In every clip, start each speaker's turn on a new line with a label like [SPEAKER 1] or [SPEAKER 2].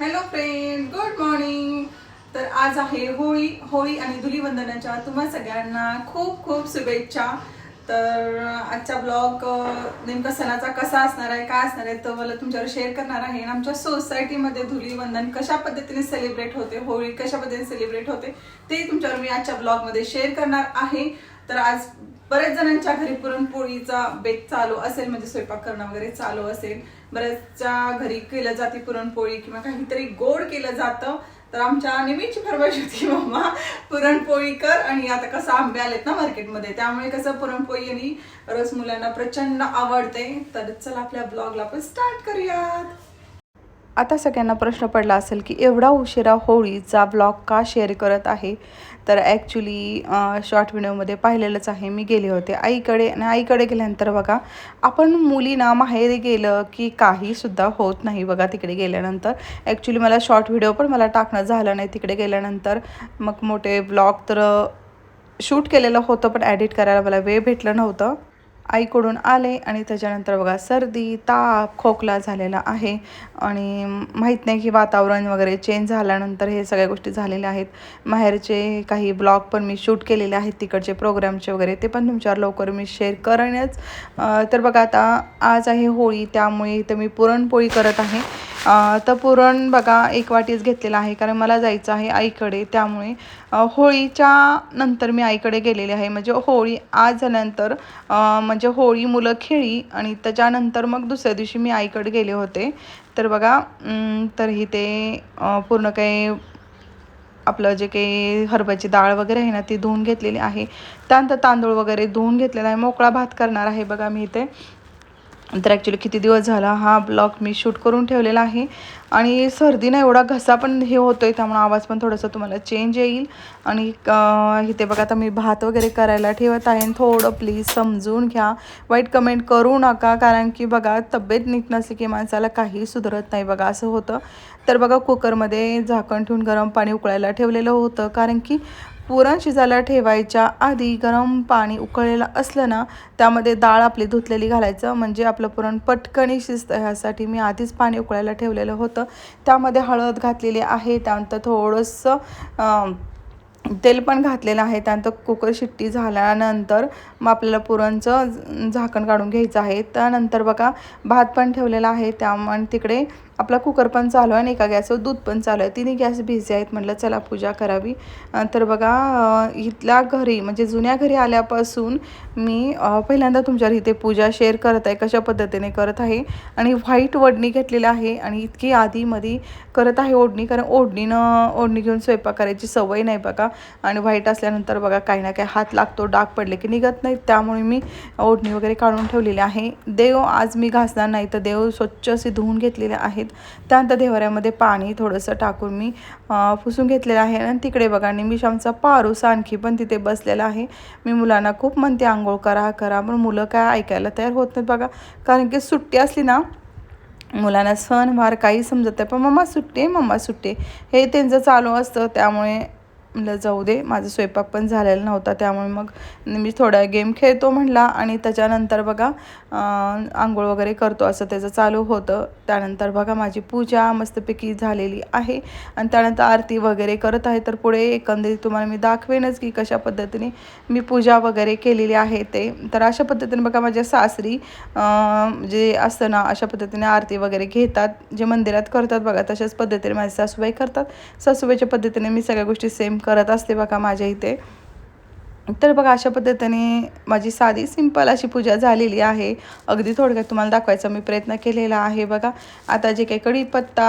[SPEAKER 1] Hello friend good morning तर आज आहे होळी होळी आणि धुलीवंदनाच्या तुम्हा सगळ्यांना खूप खूप शुभेच्छा. तर आजचा ब्लॉग नेमका सणाचा कसा असणार आहे काय असणार आहे तर मला तुमच्यावर शेअर करणार आहे. आणि आमच्या सोसायटीमध्ये धुलीवंदन कशा पद्धतीने सेलिब्रेट होते होळी कशा पद्धतीने सेलिब्रेट होते ते तुमच्यावर मी आजच्या ब्लॉगमध्ये शेअर करणार आहे. तर आज बऱ्याच जणांच्या घरी पुरणपोळीचा बेत चालू असेल म्हणजे स्वयंपाक करणं वगैरे चालू असेल. बऱ्याचच्या घरी केलं जाते पुरणपोळी किंवा काहीतरी गोड केलं जातं. तर आमच्या नेहमीची फरमाईश होती मम्मा पुरणपोळी कर आणि आता कसं आंबे आलेत ना मार्केटमध्ये त्यामुळे कसं पुरणपोळी आणि रस मुलांना प्रचंड आवडते. तर चला आपल्या ब्लॉगला आपण स्टार्ट करूयात.
[SPEAKER 2] आता सगळ्यांना प्रश्न पडला असेल की एवढा उशिरा होळीचा ब्लॉग का शेअर करत आहे? तर ॲक्च्युली शॉर्ट व्हिडिओमध्ये पाहिलेलंच आहे. मी गेले होते आईकडे आणि आईकडे गेल्यानंतर बघा आपण मुलींना माहेरी गेलं की काहीसुद्धा होत नाही बघा तिकडे गेल्यानंतर. ॲक्च्युली मला शॉर्ट व्हिडिओ पण मला टाकणं झालं नाही तिकडे गेल्यानंतर. मग मोठे ब्लॉग तर शूट केलेलं होतं पण ॲडिट करायला मला वेळ भेटलं नव्हतं. आईकडून आले आणि त्याच्यानंतर बघा सर्दी ताप खोकला झालेला आहे. आणि माहीत नाही की वातावरण वगैरे चेंज झाल्यानंतर हे सगळ्या गोष्टी झालेल्या आहेत. माहेरचे काही ब्लॉग पण मी शूट केलेले आहेत तिकडचे प्रोग्रामचे वगैरे ते पण तुमच्यावर लवकर मी शेअर करेनच. तर बघा आता आज आहे होळी त्यामुळे इथं मी पुरणपोळी करत आहे. तर पुरण बघा एक वाटीच घेतलेला आहे कारण मला जायचं आहे आईकडे. त्यामुळे होळीच्या नंतर मी आईकडे गेलेले आहे. म्हणजे होळी आज झाल्यानंतर म्हणजे होळी मुलं खेळी आणि त्याच्यानंतर मग दुसऱ्या दिवशी मी आईकडे गेले होते. तर बघा तर ही ते पूर्ण काही आपलं जे काही हरभऱ्याची डाळ वगैरे आहे ना ती धुवून घेतलेली आहे. त्यानंतर तांदूळ वगैरे धुवून घेतलेला आहे. मोकळा भात करणार आहे बघा मी इथे. तर ॲक्च्युली किती दिवस झाला हा ब्लॉग मी शूट करून ठेवलेला आहे. आणि सर्दीनं एवढा घसा पण हे होतो आहे त्यामुळे आवाज पण थोडंसं तुम्हाला चेंज येईल. आणि इथे बघा आता मी भात वगैरे करायला ठेवत आहे. आणि थोडं प्लीज समजून घ्या. वाईट कमेंट करू नका कारण की बघा तब्येत नीट नसली की माणसाला काही सुधारत नाही बघा असं होतं. तर बघा कुकरमध्ये झाकण ठेवून गरम पाणी उकळायला ठेवलेलं होतं. कारण की पुरण शिजायला ठेवायच्या आधी गरम पाणी उकळलेलं असलं ना त्यामध्ये डाळ आपली धुतलेली घालायचं. म्हणजे आपलं पुरण पटकणी शिजतं. ह्यासाठी मी आधीच पाणी उकळायला ठेवलेलं होतं. त्यामध्ये हळद घातलेली आहे. त्यानंतर थोडंसं तेल पण घातलेलं आहे. त्यानंतर कुकर शिट्टी झाल्यानंतर मग आपल्याला पुरणचं झाकण काढून घ्यायचं आहे. त्यानंतर बघा भात पण ठेवलेला आहे. त्यामुळे तिकडे आपला कुकर पण चालू आहे आणि एका गॅसवर दूध पण चालू आहे. तिन्ही गॅस बिझी आहेत म्हटलं चला पूजा करावी. तर बघा इथल्या घरी म्हणजे जुन्या घरी आल्यापासून मी पहिल्यांदा तुमच्यावर इथे पूजा शेअर करत आहे कशा पद्धतीने करत आहे. आणि व्हाईट ओढणी घेतलेली आहे आणि इतकी आधीमध्ये करत आहे ओढणी कारण ओढणीनं ओढणी घेऊन स्वयंपाक करायची सवय नाही बघा. आणि व्हाईट असल्यानंतर बघा काही ना काही हात लागतो डाग पडले की निघत नाहीत. त्यामुळे मी ओढणी वगैरे काढून ठेवलेली आहे. देव आज मी घासणार नाही तर देव स्वच्छ असे धुवून घेतलेले आहेत. त्यानंतर देवऱ्यामध्ये पाणी थोडंसं टाकून मी पुसून घेतलेलं आहे. आणि तिकडे बघा निमिषांचा पारूस आणखी पण तिथे बसलेला आहे. मी मुलांना खूप म्हणते आंघोळ करा करा. पण मुलं काय ऐकायला तयार होत नाहीत बघा. कारण की सुट्टी असली ना मुलांना सणवार काही समजत नाही. पण मम्मा सुट्टी मम्मा सुट्टी हे त्यांचं चालू असतं त्यामुळे म्हणलं जाऊ दे. माझा स्वयंपाक पण झालेला नव्हता त्यामुळे मग मी थोडा गेम खेळतो म्हणला आणि त्याच्यानंतर बघा आंघोळ वगैरे करतो असं त्याचं चालू होतं. त्यानंतर बघा माझी पूजा मस्तपैकी झालेली आहे आणि त्यानंतर आरती वगैरे करत आहे. तर पुढे एकंदरीत तुम्हाला मी दाखवेनच की कशा पद्धतीने मी पूजा वगैरे केलेली आहे ते. तर अशा पद्धतीने बघा माझ्या सासरी जे असतं ना अशा पद्धतीने आरती वगैरे घेतात. जे मंदिरात करतात बघा तशाच पद्धतीने माझे सासूबाई करतात. सासूबाईच्या पद्धतीने मी सगळ्या गोष्टी सेम करत असते बघा माझ्या इथे. तर बघा अशा पद्धतीने माझी साधी सिंपल अशी पूजा झालेली आहे. अगदी थोडक्यात तुम्हाला दाखवायचा मी प्रयत्न केलेला आहे बघा. आता जे काही कढीपत्ता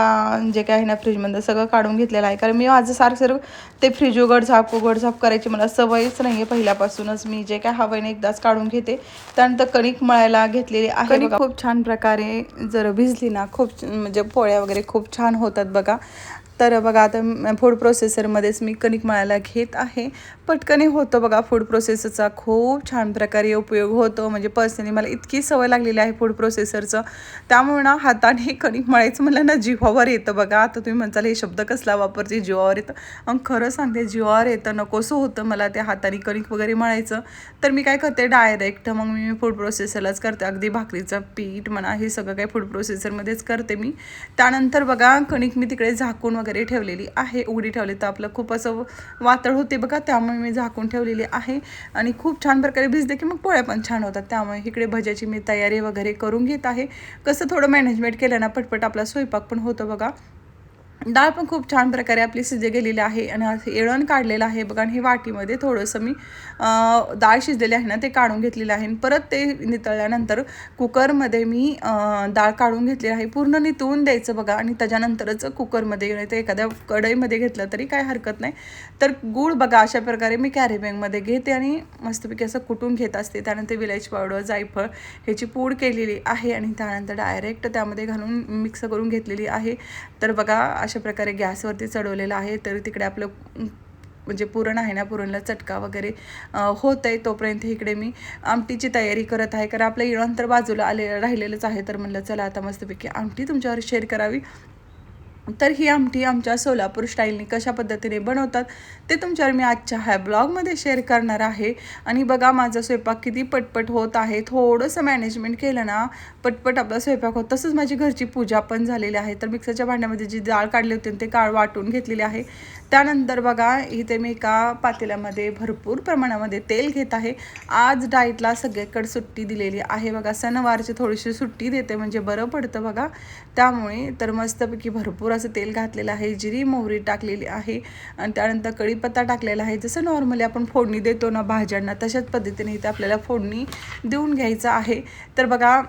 [SPEAKER 2] जे काही आहे ना फ्रीजमधलं सगळं काढून घेतलेलं आहे. कारण मी माझं सारखं सारखं ते फ्रीज उघड झाप उघड झाप करायची मला सवयच नाही आहे पहिल्यापासूनच. मी जे काय हवं एकदाच काढून घेते. त्यानंतर कणिक मळायला घेतलेली आहे. खूप छान प्रकारे जर भिजली ना खूप म्हणजे पोळ्या वगैरे खूप छान होतात बघा. तर बघा आता फूड प्रोसेसरमध्येच मी कणिक मळायला घेत आहे. पटकने होतं बघा फूड प्रोसेसरचा खूप छान प्रकारे उपयोग होतो. म्हणजे पर्सनली मला इतकी सवय लागलेली आहे फूड प्रोसेसरचं त्यामुळे ना हाताने कणिक मळायचं म्हणलं ना जीवावर येतं बघा. आता तुम्ही म्हणताल हे शब्द कसला वापरते? जीवावर येतं. मग खरं सांगते जीवावर येतं नकोसं होतं मला त्या हाताने कणिक वगैरे मळायचं. तर मी काय करते डायरेक्ट मग मी फूड प्रोसेसरलाच करते. अगदी भाकरीचं पीठ म्हणा हे सगळं काही फूड प्रोसेसरमध्येच करते मी. त्यानंतर बघा कणिक मी तिकडे झाकून वगैरे ठेवलेली आहे. उघडी ठेवली तर आपलं खूप असं वातळ होते बघा त्यामुळे मी झाकून ठेवलेली आहे. आणि खूप छान प्रकारे भिजले की मग पोळ्या पण छान होतात. त्यामुळे इकडे भज्याची मी तयारी वगैरे करून घेत आहे. कसं थोडं मॅनेजमेंट केलं ना पटपट आपला स्वयंपाक पण होतो बघा. डाळ पण खूप छान प्रकारे आपली शिजे गेलेली आहे आणि येळण काढलेलं आहे. बघा आणि हे वाटीमध्ये थोडंसं मी डाळ शिजलेली आहे ना ते काढून घेतलेलं आहे. आणि परत ते नितळल्यानंतर कुकरमध्ये मी डाळ काढून घेतलेली आहे. पूर्ण नितळून द्यायचं बघा आणि त्याच्यानंतरच कुकरमध्ये ते एखाद्या कढईमध्ये घेतलं तरी काय हरकत नाही. तर गूळ बघा अशा प्रकारे मी कॅरी बॅगमध्ये घेते आणि मस्तपैकी असं कुटून घेत असते. त्यानंतर विलायची पावडर जायफळ ह्याची पूड केलेली आहे आणि त्यानंतर डायरेक्ट त्यामध्ये घालून मिक्स करून घेतलेली आहे. तर बघा अशा प्रकारे गॅसवरती चढवलेलं आहे तर तिकडे आपलं म्हणजे पुरण आहे ना पुरणला चटका वगैरे होत आहे तोपर्यंत इकडे मी आमटीची तयारी करत आहे. कारण आपलं इळण तर बाजूला आले राहिलेलंच आहे तर म्हणलं चला आता मस्तपैकी आमटी तुमच्यावर शेअर करावी. तर ही आमटी आमच्या सोलापूर स्टाईलने कशा पद्धतीने बनवतात ते तुमच्यावर मी आजच्या ह्या ब्लॉगमध्ये शेअर करणार आहे. आणि बघा माझा स्वयंपाक किती पटपट होत आहे. थोडंसं मॅनेजमेंट केलं ना पटपट आपला स्वयंपाक होत. तसंच माझी घरची पूजा पण झालेली आहे. तर मिक्सरच्या भांड्यामध्ये जी डाळ काढली होती ते काळ वाटून घेतलेली आहे. त्यानंतर बघा इथे मी एका पातेल्यामध्ये भरपूर प्रमाणामध्ये तेल घेत आहे. आज डाएटला सगळीकडे सुट्टी दिलेली आहे. बघा सणवारची थोडीशी सुट्टी देते म्हणजे बरं पडतं बघा. त्यामुळे तर मस्तपैकी भरपूर असं तेल घातलेलं आहे जिरी मोहरी टाकलेली आहे आणि त्यानंतर कढीपत्ता टाकलेला आहे. जसं नॉर्मली आपण फोडणी देतो ना भाज्यांना तशाच पद्धतीने इथे आपल्याला फोडणी देऊन घ्यायचं आहे. तर बघा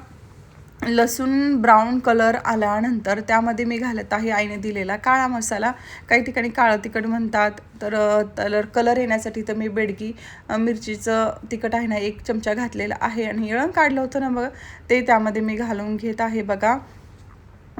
[SPEAKER 2] लसूण ब्राऊन कलर आल्यानंतर त्यामध्ये मी घालत आहे आईने दिलेला काळा मसाला. काही ठिकाणी काळं तिखट म्हणतात तर तर कलर येण्यासाठी तर मी बेडगी मिरचीचं तिखट आहे ना एक चमचा घातलेला आहे. आणि येळण काढलं होतं ना बघा ते त्यामध्ये मी घालून घेत आहे. बघा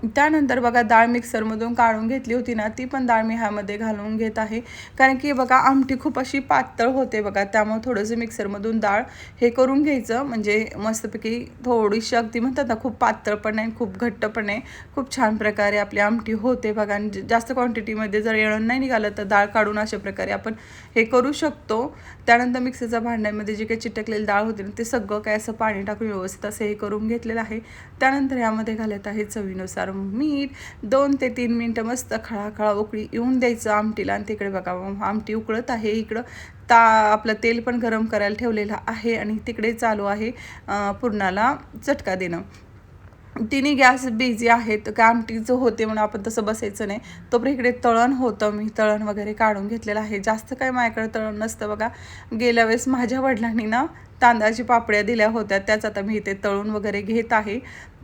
[SPEAKER 2] त्यानंतर बघा डाळ मिक्सरमधून काढून घेतली होती ना ती पण डाळ मी ह्यामध्ये घालून घेत आहे. कारण की बघा आमटी खूप अशी पातळ होते बघा त्यामुळे थोडंसं मिक्सरमधून डाळ हे करून घ्यायचं. म्हणजे मस्तपैकी थोडीशी अगदी म्हणतात ना खूप पातळ पण नाही खूप घट्ट पण नाही खूप छान प्रकारे आपली आमटी होते बघा. आणि जास्त क्वांटिटीमध्ये जर येळण नाही निघालं तर डाळ काढून अशा प्रकारे आपण हे करू शकतो. त्यानंतर मिक्सरच्या भांड्यामध्ये जे काही चिटकलेली डाळ होती ना ते सगळं काय असं पाणी टाकून व्यवस्थित असं हे करून घेतलेलं आहे. त्यानंतर ह्यामध्ये घालत आहे चवीनुसार मीठ दोन ते तीन मिनटं मस्त खळाखळा उकळी येऊन द्यायचं आमटीला. आणि तिकडे बघा आमटी उकळत आहे इकडं. ता आपलं तेल पण गरम करायला ठेवलेलं आहे आणि तिकडे चालू आहे पुरणाला चटका देणं. तिन्ही गॅस बिझी आहेत का आमटीचं होते म्हणून आपण तसं बसायचं नाही. तोपर्यंत इकडे तळण होतं मी तळण वगैरे काढून घेतलेलं आहे. जास्त काय माझ्याकडे तळण नसतं बघा. गेल्या वेळेस माझ्या वडिलांनी ना तांदळाची पापड्या दिल्या होत्या त्याच आता मी इथे तळून वगैरे घेत आहे.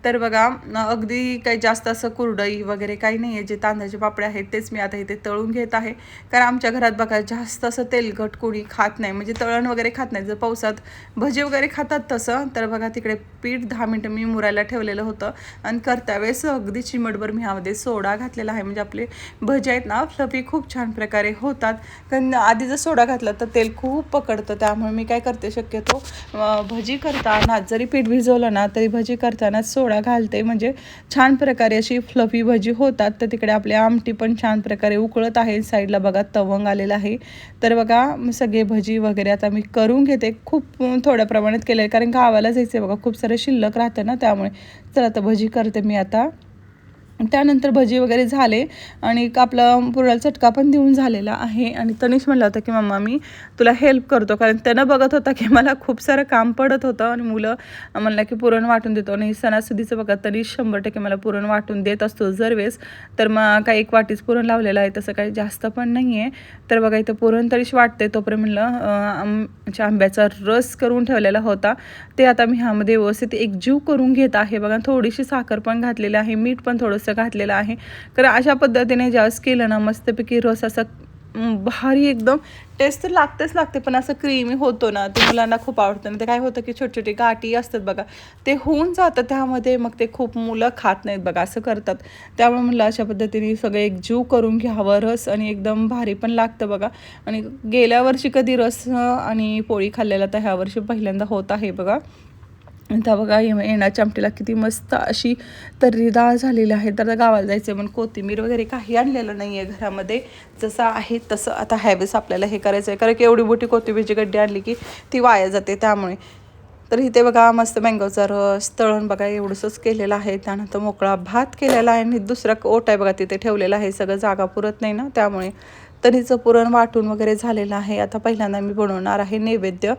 [SPEAKER 2] तर बघा अगदी काही जास्त असं कुरडई वगैरे काही नाही आहे जे तांदळाचे पापडे आहेत तेच मी आता इथे तळून घेत आहे. कारण आमच्या घरात बघा जास्त असं तेलघट कोणी खात नाही. म्हणजे तळण वगैरे खात नाही. जर पावसात भजी वगैरे खातात तसं तर बघा तिकडे पीठ दहा मिनटं मी मुरायला ठेवलेलं होतं. आणि करता वेळेस अगदी चिमटभर मी ह्यामध्ये सोडा घातलेला आहे. म्हणजे आपले भजी आहेत ना फ्लफी खूप छान प्रकारे होतात. कारण आधी जर सोडा घातला तर तेल खूप पकडतं. त्यामुळे मी काय करते शक्यतो भजी करताना जरी पीठ भिजवलं ना तरी भजी करताना सोडा घालते. म्हणजे छान प्रकारे अशी फ्लफी भजी होतात. तर तिकडे आपली आमटी पण छान प्रकारे उकळत आहे. साईडला बघा तवंग आलेला आहे. तर बघा सगळे भजी वगैरे आता मी करून घेते. खूप थोड्या प्रमाणात केले आहे कारण गावाला जायचं आहे बघा. खूप सारं शिल्लक राहतं ना त्यामुळे. चला आता भजी करते मी आता. त्यानंतर भजी वगैरे झाले आणि आपलं पुरणाला चटका पण देऊन झालेला आहे. आणि तनिष म्हणला होता की मम्मा मी तुला हेल्प करतो. कारण त्यानं बघत होता की मला खूप सारं काम पडत होतं आणि मुलं म्हणलं की पुरण वाटून देतो. आणि सणासुदीचं बघा तनिष शंभर टक्के मला पुरण वाटून देत असतो जर वेळेस तर मग काही एक वाटीच पुरण लावलेलं आहे तसं काही जास्त पण नाही आहे तर बघा इथं पुरण तरीच वाटते तोपर्यंत म्हणलं अं, आमच्या आंब्याचा रस करून ठेवलेला होता. ते आता मी ह्यामध्ये व्यवस्थित एकजीव करून घेत आहे. बघा थोडीशी साखर पण घातलेली आहे मीठ पण थोडंसं घातलेलं आहे. कारण अशा पद्धतीने ज्यावेळेस केलं ना मस्तपैकी रस असा भारी एकदम. टेस्ट तर लागतेच लागते पण असं क्रीमी होतो ना ते मुलांना खूप आवडतं. आणि ते काय होतं की छोटे छोटे गाठी असतात बघा ते होऊन जातं त्यामध्ये मग ते खूप मुलं खात नाहीत बघा असं करतात. त्यामुळे म्हणलं अशा पद्धतीने सगळं एकजीव करून घ्यावं रस आणि एकदम भारी पण लागतं बघा. आणि गेल्या वर्षी कधी रस आणि पोळी खाल्लेला तर ह्या वर्षी पहिल्यांदा होत आहे बघा. आता बघा ये- येण्याच्या आमटीला किती मस्त अशी तर्रीदार झालेली आहे. तर गावाला जायचं पण कोथिंबीर वगैरे काही आणलेलं नाही आहे घरामध्ये. जसं आहे तसं आता ह्यावेळेस आपल्याला हे करायचं आहे कारण की एवढी मोठी कोथिंबीरची गड्डी आणली की ती वाया जाते त्यामुळे. तर इथे बघा मस्त मँगोचा रस तळण बघा एवढंसंच केलेलं आहे. त्यानंतर मोकळा भात केलेला आहे आणि दुसरा ओट आहे बघा तिथे ठेवलेला आहे. सगळं जागा पुरत नाही ना त्यामुळे. तर हिचं पुरण वाटून वगैरे झालेलं आहे. आता पहिल्यांदा मी बनवणार आहे नैवेद्य.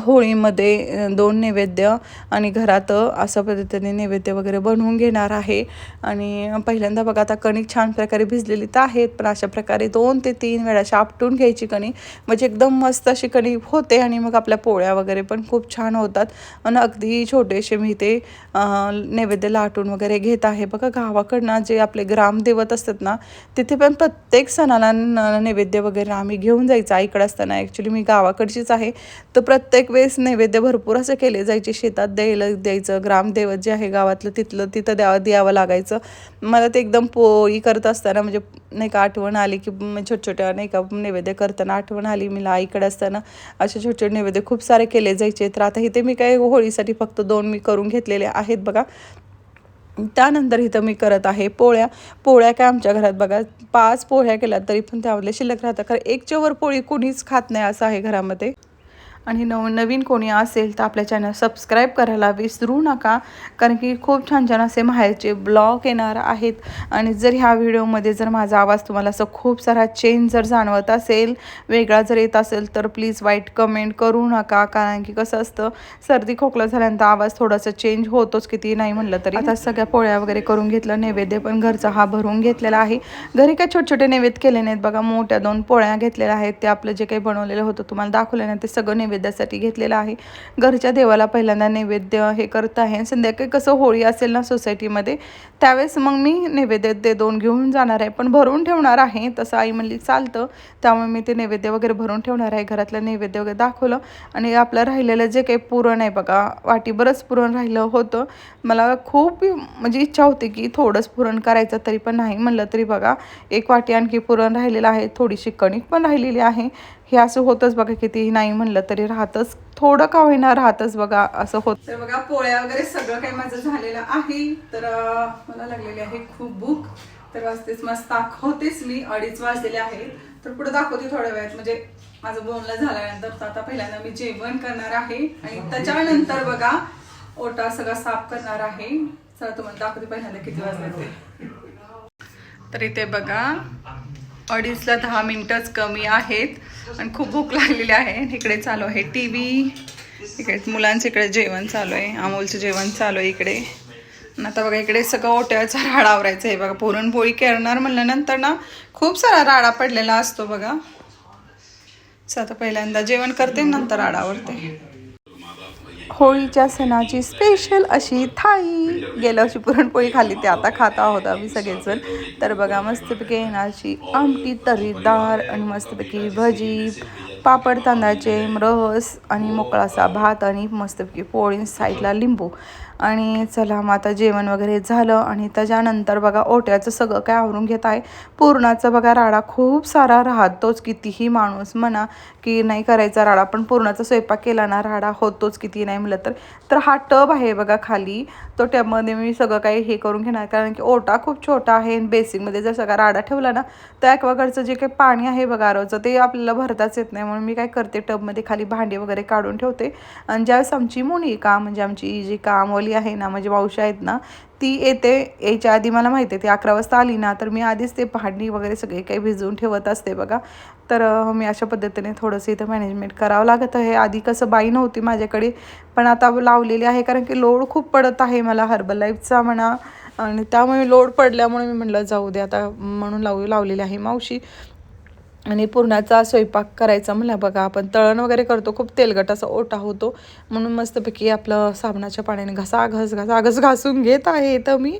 [SPEAKER 2] होळीमध्ये दोन नैवेद्य आणि घरात असं अशा पद्धतीने नैवेद्य वगैरे बनवून घेणार आहे. आणि पहिल्यांदा बघा आता कणिक छान प्रकारे भिजलेली तर आहेत पण अशा प्रकारे दोन ते तीन वेळा अशी आपटून घ्यायची कणिक. म्हणजे एकदम मस्त अशी कणिक होते आणि मग आपल्या पोळ्या वगैरे पण खूप छान होतात. आणि अगदी छोटेसे मी ते नैवेद्य लाटून वगैरे घेत आहे. बघा गावाकडनं जे आपले ग्रामदेवत असतात ना तिथे पण प्रत्येक सणाला नैवेद्य वगैरे आम्ही घेऊन जायचं. आईकडे असताना ॲक्च्युली मी गावाकडचीच आहे. तर प्रत्येक वेळेस नैवेद्य भरपूर असं केले जायचे. शेतात द्यायला द्यायचं ग्रामदैवत जे आहे गावातलं तिथलं तिथं द्यावं द्यावं लागायचं. मला ते एकदम पोळी करत असताना म्हणजे नाही का आठवण आली की छोट छोट्या नाही का नैवेद्य करताना आठवण आली मी आईकडे असताना. असे छोटे छोटे नैवेद्य खूप सारे केले जायचे. तर आता इथे मी काय होळीसाठी फक्त दोन मी करून घेतलेले आहेत बघा. त्यानंतर इथं मी करत आहे पोळ्या. पोळ्या काय आमच्या घरात बघा पाच पोळ्या केल्या तरी पण त्यामधल्या शिल्लक राहतात. कारण एकच्यावर पोळी कोणीच खात नाही असं आहे घरामध्ये. आणि नव नवीन कोणी असेल तर आपल्या चॅनल सबस्क्राईब करायला विसरू नका. कारण की खूप छान छान असे माहेरचे ब्लॉग येणार आहेत. आणि जर ह्या व्हिडिओमध्ये जर माझा आवाज तुम्हाला असं खूप सारा चेंज जर जाणवत असेल वेगळा जर येत असेल तर प्लीज वाईट कमेंट करू नका. कारण की कसं असतं सर्दी खोकला झाल्यानंतर आवाज थोडासा चेंज होतोच किती नाही म्हणलं तरी. आता सगळ्या पोळ्या वगैरे करून घेतलं नैवेद्य पण घरचा हा भरून घेतलेला आहे. घरी काय छोटे छोटे नैवेद्य केले नाहीत बघा मोठ्या दोन पोळ्या घेतलेल्या आहेत. ते आपलं जे काही बनवलेलं होतं तुम्हाला दाखवलं ना ते सगळं नैवेद्यासाठी घेतलेलं आहे. घरच्या देवाला पहिल्यांदा नैवेद्य हे करत आहे. संध्याकाळी कसं होळी असेल ना सोसायटीमध्ये त्यावेळेस मग मी नैवेद्य ते दोन घेऊन जाणार आहे. पण भरून ठेवणार आहे तसं आई म्हणली चालतं. त्यामुळे मी ते नैवेद्य वगैरे भरून ठेवणार आहे. घरातलं नैवेद्य वगैरे दाखवलं. आणि आपलं राहिलेलं जे काही पुरण आहे बघा वाटी बरंच पुरण राहिलं होतं. मला खूप म्हणजे इच्छा होती की थोडंच पुरण करायचं तरी पण नाही म्हणलं तरी बघा. एक वाटी आणखी पुरण राहिलेलं आहे. थोडीशी कणिक पण राहिलेली आहे. हे असं होतंच बघा किती नाही म्हणलं तरी राहतच. थोडं का होईना राहतच बघा असं होत.
[SPEAKER 1] तर बघा पोळ्या वगैरे सगळं काही माझं झालेलं आहे. तर मला लागलेली आहे खूप भूक. तर वाजतेच मस्त दाखवतेच मी. अडीच वाजलेले आहेत. तर पुढे दाखवते थोड्या वेळात. म्हणजे माझं बोलणं झाल्यानंतर तर आता पहिल्यांदा मी जेवण करणार आहे. आणि त्याच्यानंतर बघा ओटा सगळा साफ करणार आहे. चला तुम्हाला दाखवते पहिल्यांदा किती वाजले ते. तर इथे बघा अडीचला दहा मिनटंच कमी आहेत. आणि खूप भूक लागलेली आहे. इकडे चालू आहे टी व्ही. इकडे मुलांचं इकडे जेवण चालू आहे. अमोलचं जेवण चालू आहे इकडे. आता बघा इकडे सगळं ओट्याचा राडा आवरायचा आहे. बघा पुरणपोळी करणार म्हणल्यानंतर ना खूप सारा राडा पडलेला असतो बघा. आता पहिल्यांदा जेवण करते नंतर राडा आवरते.
[SPEAKER 2] होळीच्या सणाची स्पेशल अशी थाळी. गेल्या वर्षी पुरणपोळी खाल्ली ते आता खात आहोत आम्ही सगळेजण. तर बघा मस्तपैकी येणारची आमटी तरीदार आणि मस्तपैकी भजी पापड तांदळाचे रस आणि मोकळासा भात आणि मस्तपैकी पोळी साईडला लिंबू. आणि चला मग आता जेवण वगैरे झालं आणि त्याच्यानंतर बघा ओट्याचं सगळं काय आवरून घेत आहे. पुरणाचा बघा राडा खूप सारा राहतोच कितीही माणूस म्हणा की नाही करायचा राडा पण पुरणाचा स्वयंपाक केला ना राडा होतोच किती नाही म्हटलं तर. तर हा टब आहे बघा खाली तो टबमध्ये मी सगळं काही हे करून घेणार कारण की ओटा खूप छोटा आहे आणि बेसिकमध्ये जर सगळा राडा ठेवला ना तर ॲक्वागार्डचं जे काही पाणी आहे बघा आरोचं ते आपल्याला भरताच येत नाही. म्हणून मी काय करते टबमध्ये खाली भांडे वगैरे काढून ठेवते. आणि ज्यावेळेस आमची मुनी का म्हणजे आमची जी काम कामवाली आहे ना म्हणजे मावशी आहेत ना ती येते. यायच्या आधी मला माहिती आहे ती अकरा वाजता आली ना तर मी आधीच ते पहाडणी वगैरे सगळे काही भिजवून ठेवत असते बघा. तर मी अशा पद्धतीने थोडंसं इथं मॅनेजमेंट करावं लागत. आहे आधी कसं बाई नव्हती माझ्याकडे पण आता लावलेली आहे कारण की लोड खूप पडत आहे मला हर्बल लाईफचा म्हणा. आणि त्यामुळे लोड पडल्यामुळे मी म्हटलं जाऊ दे आता म्हणून लावू लावलेली आहे मावशी. आणि पुरणाचा स्वयंपाक करायचा म्हणला बघा आपण तळण वगैरे करतो खूप तेलगट असा ओटा होतो. म्हणून मस्तपैकी आपलं साबणाच्या पाण्याने घसा घस घसा घस घासून घेत आहे तर मी.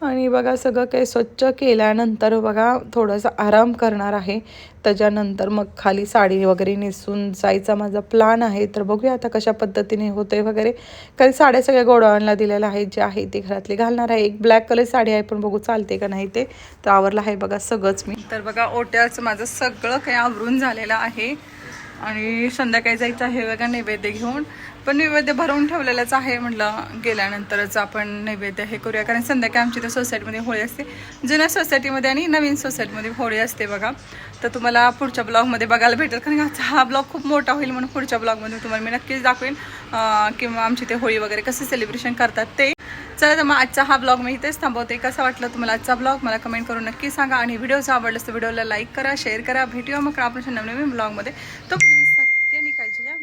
[SPEAKER 2] आणि बघा सगळं काही स्वच्छ केल्यानंतर बघा थोडासा आराम करणार आहे. त्याच्यानंतर मग खाली साडी वगैरे नेसून जायचा माझा प्लान आहे. तर बघूया आता कशा पद्धतीने होते वगैरे. काही साड्या सगळ्या गोडावांना दिलेल्या आहेत जे आहे ते घरातले घालणार आहे. एक ब्लॅक कलर साडी आहे पण बघू चालते का नाही ते. तर आवरलं आहे बघा सगळंच मी. तर बघा ओट्याचं माझं सगळं काही आवरून झालेलं आहे. आणि संध्याकाळी जायचं आहे बघा नैवेद्य घेऊन. पण नैवेद्य भरवून ठेवलेलंच आहे म्हटलं गेल्यानंतरच आपण नैवेद्य हे करूया. कारण संध्याकाळी आमची तर सोसायटीमध्ये होळी असते. जुन्या सोसायटीमध्ये आणि नवीन सोसायटीमध्ये होळी असते बघा. तर तुम्हाला पुढच्या ब्लॉगमध्ये बघायला भेटेल. कारण हा ब्लॉग खूप मोठा होईल म्हणून पुढच्या ब्लॉगमध्ये तुम्हाला मी नक्कीच दाखवेन किंवा आमची ते होळी वगैरे कसं सेलिब्रेशन करतात ते. चला तर मग आजचा हा ब्लॉग मी इथेच थांबवते. कसा वाटला तुम्हाला आजचा ब्लॉग? मला कमेंट करून नक्की सांगा. आणि व्हिडिओ जर आवडला तर व्हिडिओला लाईक करा शेअर करा. भेटूया मग आपण नवीन ब्लॉगमध्ये. तो तुम्ही सत्य निकायची बाय